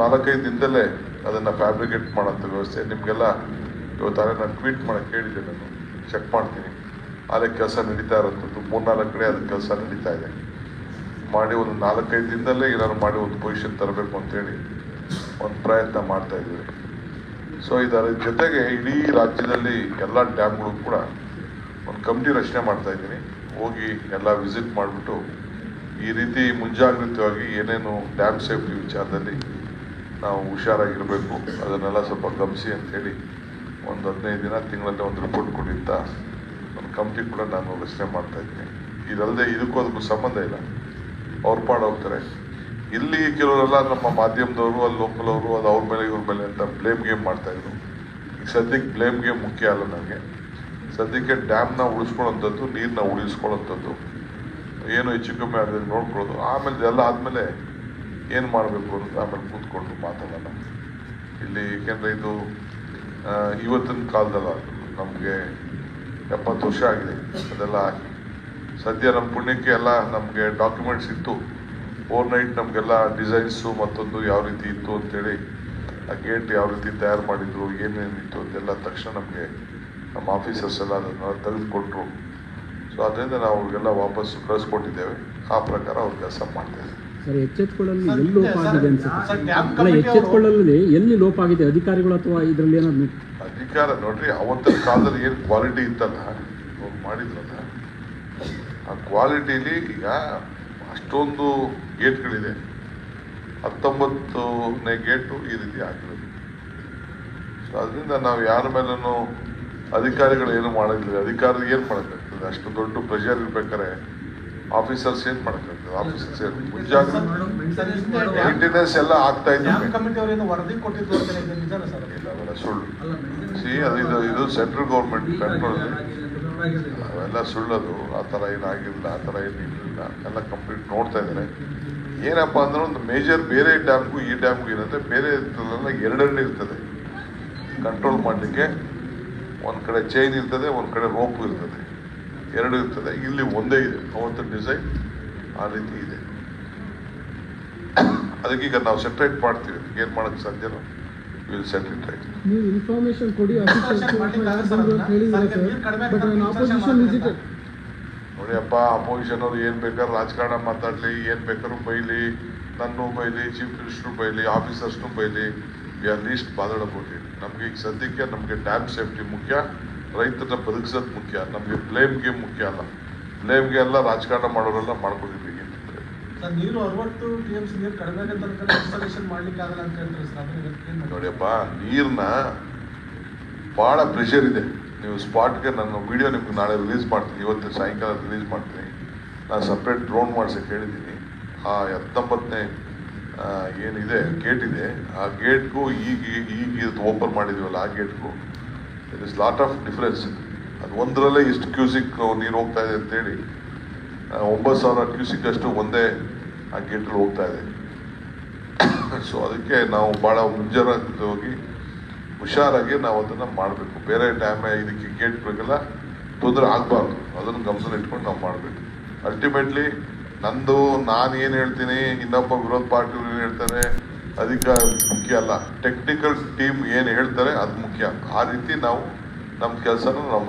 ನಾಲ್ಕೈದು ದಿನದಲ್ಲೇ ಅದನ್ನು ಫ್ಯಾಬ್ರಿಕೇಟ್ ಮಾಡೋಂಥ ವ್ಯವಸ್ಥೆ. ನಿಮಗೆಲ್ಲ ಇವತ್ತಾರೆ ನಾನು ಟ್ವೀಟ್ ಮಾಡೋಕ್ಕೆ ಹೇಳಿದ್ದೆ ನಾನು. ಚೆಕ್ ಮಾಡ್ತೀನಿ. ಅಲ್ಲೇ ಕೆಲಸ ನಡೀತಾ ಇರೋಂಥದ್ದು ಮೂರ್ನಾಲ್ಕು ಕಡೆ ಅದು ಕೆಲಸ ನಡೀತಾ ಇದೆ. ಮಾಡಿ ಒಂದು ನಾಲ್ಕೈದು ದಿನದಲ್ಲೇ ಏನಾದ್ರು ಮಾಡಿ ಒಂದು ಪೊಸಿಷನ್ ತರಬೇಕು ಅಂತೇಳಿ ಒಂದು ಪ್ರಯತ್ನ ಮಾಡ್ತಾ ಇದ್ದೀವಿ ಸೊ ಇದರ ಜೊತೆಗೆ ಇಡೀ ರಾಜ್ಯದಲ್ಲಿ ಎಲ್ಲ ಡ್ಯಾಮ್ಗಳು ಕೂಡ ಒಂದು ಕಮಿಟಿ ರಚನೆ ಮಾಡ್ತಾ ಇದ್ದೀನಿ. ಹೋಗಿ ಎಲ್ಲ ವಿಸಿಟ್ ಮಾಡಿಬಿಟ್ಟು ಈ ರೀತಿ ಮುಂಜಾಗ್ರತವಾಗಿ ಏನೇನು ಡ್ಯಾಮ್ ಸೇಫ್ಟಿ ವಿಚಾರದಲ್ಲಿ ನಾವು ಹುಷಾರಾಗಿರಬೇಕು. ಅದನ್ನೆಲ್ಲ ಸ್ವಲ್ಪ ಗಮನಿಸಿ ಅಂಥೇಳಿ ಒಂದು ಹದಿನೈದು ದಿನ ತಿಂಗಳಲ್ಲಿ ಒಂದು ರಿಪೋರ್ಟ್ ಕೊಡಿ ಅಂತ ಒಂದು ಕಮಿಟಿ ಕೂಡ ನಾನು ರಚನೆ ಮಾಡ್ತಾ ಇದ್ದೀನಿ ಇದಲ್ಲದೆ ಇದಕ್ಕೂ ಅದಕ್ಕೂ ಸಂಬಂಧ ಇಲ್ಲ. ಅವ್ರ ಪಾಡೋಗ್ತಾರೆ. ಇಲ್ಲಿ ಕೆಲವರೆಲ್ಲ ನಮ್ಮ ಮಾಧ್ಯಮದವರು, ಅಲ್ಲಿ ಲೋಕಲ್ ಅವರು ಅದು ಅವ್ರ ಮೇಲೆ, ಇವ್ರ ಮೇಲೆ ಅಂತ ಬ್ಲೇಮ್ ಗೇಮ್ ಮಾಡ್ತಾ ಇದ್ರು. ಈಗ ಸದ್ಯಕ್ಕೆ ಬ್ಲೇಮ್ ಗೇಮ್ ಮುಖ್ಯ ಅಲ್ಲ ನನಗೆ. ಸದ್ಯಕ್ಕೆ ಡ್ಯಾಮ್ನ ಉಳಿಸ್ಕೊಳ್ಳೋಂಥದ್ದು ನೀರನ್ನ ಉಳಿಸ್ಕೊಳ್ಳೋಂಥದ್ದು ಏನು ಹೆಚ್ಚು ಕಮ್ಮಿ ಆದ್ರೆ ನೋಡ್ಕೊಳ್ಳೋದು. ಆಮೇಲೆ ಎಲ್ಲ ಆದಮೇಲೆ ಏನು ಮಾಡಬೇಕು ಅಂತ ಆಮೇಲೆ ಕೂತ್ಕೊಂಡು ಮಾತಾಡೋಣ. ಇಲ್ಲಿ ಏಕೆಂದರೆ ಇದು ಇವತ್ತಿನ ಕಾಲದಲ್ಲ, ನಮಗೆ ಎಪ್ಪತ್ತು ವರ್ಷ ಆಗಿದೆ ಅದೆಲ್ಲ ಸದ್ಯ ನಮ್ಮ ಪುಣ್ಯಕ್ಕೆ ಎಲ್ಲ ನಮಗೆ ಡಾಕ್ಯುಮೆಂಟ್ಸ್ ಇತ್ತು. ಓವರ್ ನೈಟ್ ನಮಗೆಲ್ಲ ಡಿಸೈನ್ಸು ಮತ್ತೊಂದು ಯಾವ ರೀತಿ ಇತ್ತು ಅಂತೇಳಿ ಆ ಗೇಟ್ ಯಾವ ರೀತಿ ತಯಾರು ಮಾಡಿದ್ರು ಏನೇನಿತ್ತು ಅದೆಲ್ಲ ತಕ್ಷಣ ನಮಗೆ ನಮ್ಮ ಆಫೀಸರ್ಸ್ ಎಲ್ಲ ಅದನ್ನು ತೆಗೆದುಕೊಟ್ರು ಸೊ ಅದರಿಂದ ನಾವು ಅವ್ರಿಗೆಲ್ಲ ವಾಪಸ್ ಕಳಿಸ್ಕೊಟ್ಟಿದ್ದೇವೆ. ಆ ಪ್ರಕಾರ ಅವ್ರು ಕೆಲಸ ಮಾಡ್ತಾ ಇದ್ದಾರೆ. ಸರ್ ಎಚ್ಚೆತ್ಕೊಳ್ಳಲು ಸರ್, ಎಲ್ಲಿ ಲೋಪ ಆಗಿದೆ ಸರ್, ಅನ್ಸುತ್ತೆ? ಅಲ್ಲ ಕಮಿಟಿ ಅವರು- ಎಚ್ಚೆತ್ಕೊಳ್ಳಲು ಎಲ್ಲಿ ಲೋಪ ಆಗಿದೆ? ಅಧಿಕಾರಿಗಳು ಅಥವಾ ಇದರಲ್ಲಿ ಏನಾದ್ರು ಅಧಿಕಾರ ನೋಡ್ರಿ ಅವತ್ತಿನ ಕಾಲದಲ್ಲಿ ಏನು ಕ್ವಾಲಿಟಿ ಇತ್ತಲ್ಲ? ಅವ್ರು ಮಾಡಿದ್ರಲ್ಲ. ಆ ಕ್ವಾಲಿಟಿಲಿ ಈಗ ಅಷ್ಟೊಂದು ಗೇಟ್ಗಳಿದೆ. ಹತ್ತೊಂಬತ್ತನೇ ಗೇಟು ಈ ರೀತಿ ಆಗಿರೋದು ಸೊ ಅದರಿಂದ ನಾವು ಯಾರ ಮೇಲೂ ಅಧಿಕಾರಿಗಳು ಏನು ಮಾಡೋದಿಲ್ಲ ಅಧಿಕಾರಿ ಏನು ಮಾಡೋಕ್ಕಾಗ್ತದೆ? ಅಷ್ಟು ದೊಡ್ಡ ಪ್ರೆಷರ್ ಇರ್ಬೇಕಾದ್ರೆ ಆಫೀಸರ್ಸ್ ಸೇರ್ ಮಾಡೋಕ್ಕಾಗ್ತದೆ ಆಫೀಸರ್ ಸೇರ್ ಮುಂಜಾಗ್ರತೆ ಮೇಂಟೆನೆನ್ಸ್ ಎಲ್ಲ ಆಗ್ತಾ ಡ್ಯಾಮ್ ಇತ್ತು ಕಮಿಟಿ ಅವರೇನು ವರದಿ ಕೊಟ್ಟಿದ್ರು ಅಂತ ಇದೆ ನಿಜಾನ ಸರ್ ಅದು? ಇಲ್ಲ ಅವೆಲ್ಲ ಸುಳ್ಳು. ಸಿ ಅದು ಇದು ಇದು ಸೆಂಟ್ರಲ್ ಗೌರ್ಮೆಂಟ್ ಕಂಟ್ರೋಲ್ ಅವೆಲ್ಲ ಸುಳ್ಳದು. ಆ ಥರ ಏನಾಗಿಲ್ಲ ಆ ಥರ ಏನು ಇರಲಿಲ್ಲ ಎಲ್ಲ ಕಂಪ್ಲೀಟ್ ನೋಡ್ತಾ ಇದ್ದಾರೆ. ಏನಪ್ಪ ಅಂದ್ರೆ ಒಂದು ಮೇಜರ್ ಬೇರೆ ಡ್ಯಾಮ್ಗೂ ಈ ಡ್ಯಾಮ್ಗೂ ಏನಂದ್ರೆ ಬೇರೆ ಇರ್ತದಲ್ಲ ಎರಡೆರಡು ಇರ್ತದೆ. ಕಂಟ್ರೋಲ್ ಮಾಡಲಿಕ್ಕೆ. ಒಂದು ಕಡೆ ಚೈನ್ ಇರ್ತದೆ ಒಂದು ಕಡೆ ರೋಪ್ ಇರ್ತದೆ. ಎರಡು ಇರ್ತದೆ. ಇಲ್ಲಿ ಒಂದೇ ಇದೆ. ಅವತ್ತು ಡಿಸೈನ್ ಆ ರೀತಿ ಇದೆ. ಅದಕ್ಕೆ ಈಗ ನಾವು ಸೆಟ್ರೇಟ್ ಮಾಡ್ತೀವಿ. ಏನು ಮಾಡೋಕ್ಕೆ ಸಾಧ್ಯನೋ ವಿಲ್ ಸೆಟ್ ಇಟ್ ರೈಟ್ ನೀವು ಇನ್ಫಾರ್ಮೇಶನ್ ಕೊಡಿ Construction ಮಾಡ್ಲಿಕ್ಕೆ ಆಗಲ್ಲ ಸರ್ ಅದನ್ನ? ಸರ್, ನೀರು ಕಡಿಮೆ ಸರ್ ಆಪೋಸಿಷನ್ construction ನೋಡಿ ಅಪ್ಪ ಅಪೋಸಿಷನ್ ಅವ್ರು ಏನು ಬೇಕಾದ್ರೂ ರಾಜಕಾರಣ ಮಾತಾಡಲಿ ಏನು ಬೇಕಾದ್ರೂ ಬೈಲಿ ನನ್ನ ಬೈಲಿ ಚೀಫ್ ಮಿನಿಸ್ಟ್ರು ಬೈಲಿ ಆಫೀಸರ್ಸ್ನು ಬೈಲಿ ವಿ ಆರ್ ಲೀಸ್ಟ್ ಮಾತಾಡಬಹುದು ನಮಗೆ ಈಗ ಸದ್ಯಕ್ಕೆ ನಮಗೆ ಡ್ಯಾಮ್ ಸೇಫ್ಟಿ ಮುಖ್ಯ. ರೈತರನ್ನ ಬದುಕಿಸೋದು ಮುಖ್ಯ ನಮಗೆ ಬ್ಲೇಮ್ ಗೇಮ್ ಮುಖ್ಯ ಅಲ್ಲ. ಬ್ಲೇಮ್ಗೆ ಎಲ್ಲ ರಾಜಕಾರಣ ಮಾಡೋರೆಲ್ಲ ಮಾಡ್ಕೊಂಡಿದ್ವಿ ಸರ್ ನೀರು ಅರವತ್ತು ಟಿ ಎಂ ಸಿ ನೀರು ಕಡಿಮೆ ಆಗೋ ತನಕ ಇನ್ಸ್ಟಾಲೇಷನ್ ಮಾಡ್ಲಿಕ್ಕೆ ಆಗಲ್ಲ ಅಂತ ಹೇಳ್ತಾರೆ? ನೋಡಿಯಪ್ಪ ನೀರನ್ನ ಭಾಳ ಪ್ರೆಷರ್ ಇದೆ. ನೀವು ಸ್ಪಾಟ್ಗೆ ನನ್ನ ವಿಡಿಯೋ ನಿಮ್ಗೆ ನಾಳೆ ರಿಲೀಸ್ ಮಾಡ್ತೀನಿ ಇವತ್ತು ಸಾಯಂಕಾಲ ರಿಲೀಸ್ ಮಾಡ್ತೀನಿ. ನಾನು ಸಪ್ರೇಟ್ ಡ್ರೋನ್ ಮಾಡ್ಸೋಕ್ಕೆ ಹೇಳಿದ್ದೀನಿ. ಆ ಹತ್ತೊಂಬತ್ತನೇ ಏನಿದೆ ಗೇಟ್ ಇದೆ. ಆ ಗೇಟ್ಗೂ ಈಗ ಈಗ ಓಪನ್ ಮಾಡಿದ್ದೀವಲ್ಲ ಆ ಗೇಟ್ಗೂ it is lot of difference ಅದು ಒಂದರಲ್ಲೇ ಇಷ್ಟು ಕ್ಯೂಸಿಕ್ ನೀರು ಹೋಗ್ತಾ ಇದೆ ಅಂತೇಳಿ ಒಂಬತ್ತು ಸಾವಿರ ಕ್ಯೂಸಿಕ್ ಅಷ್ಟು ಒಂದೇ ಆ ಗೇಟ್ಗಳು ಹೋಗ್ತಾ ಇದೆ. ಸೊ ಅದಕ್ಕೆ ನಾವು ಭಾಳ ಹೋಗಿ ಹುಷಾರಾಗಿ ನಾವು ಅದನ್ನು ಮಾಡಬೇಕು. ಬೇರೆ ಡ್ಯಾಮ್ ಇದಕ್ಕೆ ಗೇಟ್ಗಳಿಗೆಲ್ಲ ತೊಂದರೆ ಆಗಬಾರ್ದು. ಅದನ್ನು ಗಮನದಲ್ಲಿ ಇಟ್ಕೊಂಡು ನಾವು ಮಾಡಬೇಕು. ಅಲ್ಟಿಮೇಟ್ಲಿ ನಂದು ನಾನು ಏನು ಹೇಳ್ತೀನಿ, ಇನ್ನೊಬ್ಬ ವಿರೋಧ ಪಾರ್ಟಿಯವ್ರು ಏನು ಹೇಳ್ತಾರೆ ಅದಕ್ಕೆ ಮುಖ್ಯ ಅಲ್ಲ. ಟೆಕ್ನಿಕಲ್ ಟೀಮ್ ಏನು ಹೇಳ್ತಾರೆ ಅದು ಮುಖ್ಯ. ಆ ರೀತಿ ನಾವು ನಮ್ಮ ಕೆಲಸನೂ ನಾವು